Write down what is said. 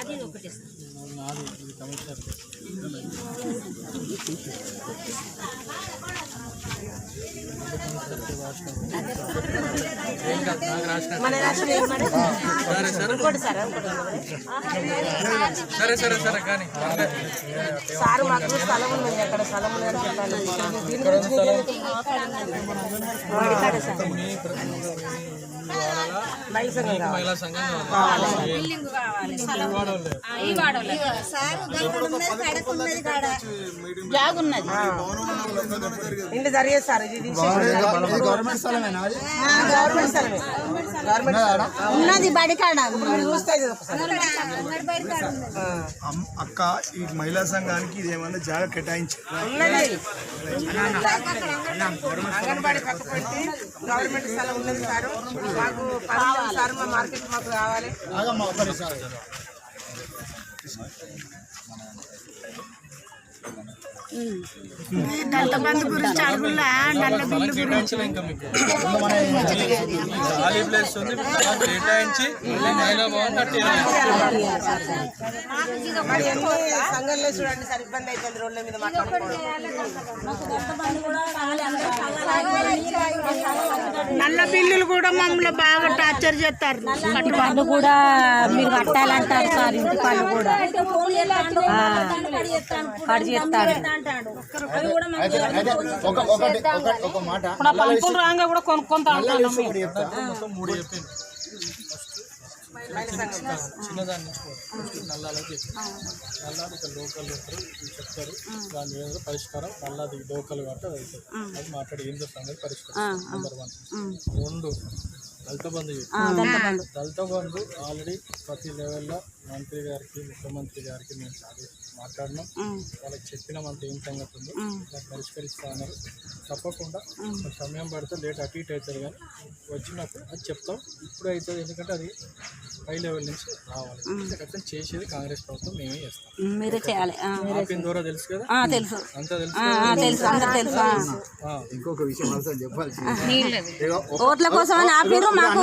అది ఒకటి మన రాష్ట్రం సార్ సరే సరే సరే కానీ సార్ మాకు స్థలం ఉంది అక్కడ స్థలం ఉందని చెప్పాలి దీని గురించి మహిళా సంఘం కావాలి. ఈ వాడోళ్ళే. ఇంటి జరిగేది సార్ ఇది గవర్నమెంట్ స్థలమేనా అది? గవర్నమెంట్ స్థలమే. గవర్నమెంట్ స్థలం. ఉన్నది బడికాడ. అక్క ఈ మహిళా సంఘానికి ఇది ఏమన్నా జాగా కేటాయించారు? ఉన్నది. అంగన్వాడీ పక్క పెట్టి గవర్నమెంట్ స్థలం ఉన్నది సార్. మాకు పర్మిషన్ సార్ మా మార్కెట్ మాకు కావాలి. స్థలం గురించి అడుగులా నల్ల బిల్లు గురించి. మరి ఎన్ని సంఘంలో చూడండి సార్ ఇబ్బంది అయిపోయింది రోడ్ల మీద మాట్లాడుకోవడం నల్ల బిల్లులు కూడా మమ్మల్ని బాగా టార్చర్ చేస్తారు. ఇంటి పన్ను కూడా మీరు కట్టాలంటారు సార్ ఇంటి పన్ను కూడా. కట్ మాట. పంపులు రాగా కూడా కొనుక్కుంటా చిన్నదాన్ని నుంచి నల్లాలకి చెప్పింది నల్లాది ఇక్కడ లోకల్ ఉంటారు చెప్తారు. దాని మీద పరిష్కారం నల్లాది లోకల్ కాబట్టి అది అవుతుంది అది మాట్లాడి ఏం చేస్తాం పరిష్కారం. నెంబర్ వన్ రెండు దళిత బంధు. దళిత బంధు. ఆల్రెడీ ప్రతి లెవెల్లో మంత్రి గారికి ముఖ్యమంత్రి గారికి మేము చాలా మాట్లాడినాం. వాళ్ళకి చెప్పినాం అంత ఏం సంగతి ఉందో. దాన్ని పరిష్కరిస్తా అన్నారు. తప్పకుండా సమయం పడితే లేట్ అటు ఇటు అవుతుంది కానీ వచ్చినప్పుడు అది చెప్తాం. ఇప్పుడు అవుతుంది. ఎందుకంటే అది హై లెవెల్ నుంచి రావాలి. ఖచ్చితంగా చేసేది కాంగ్రెస్ ప్రభుత్వం మేమే చేస్తాం. మీరే చేయాలి. ఆ, ఆపిన ద్వారా తెలుసు కదా? ఆ, తెలుసు. అంతా తెలుసు తెలుసు అందరు. ఇంకొక విషయం అవసరం చెప్పాల్సి ఓట్ల కోసం మాకు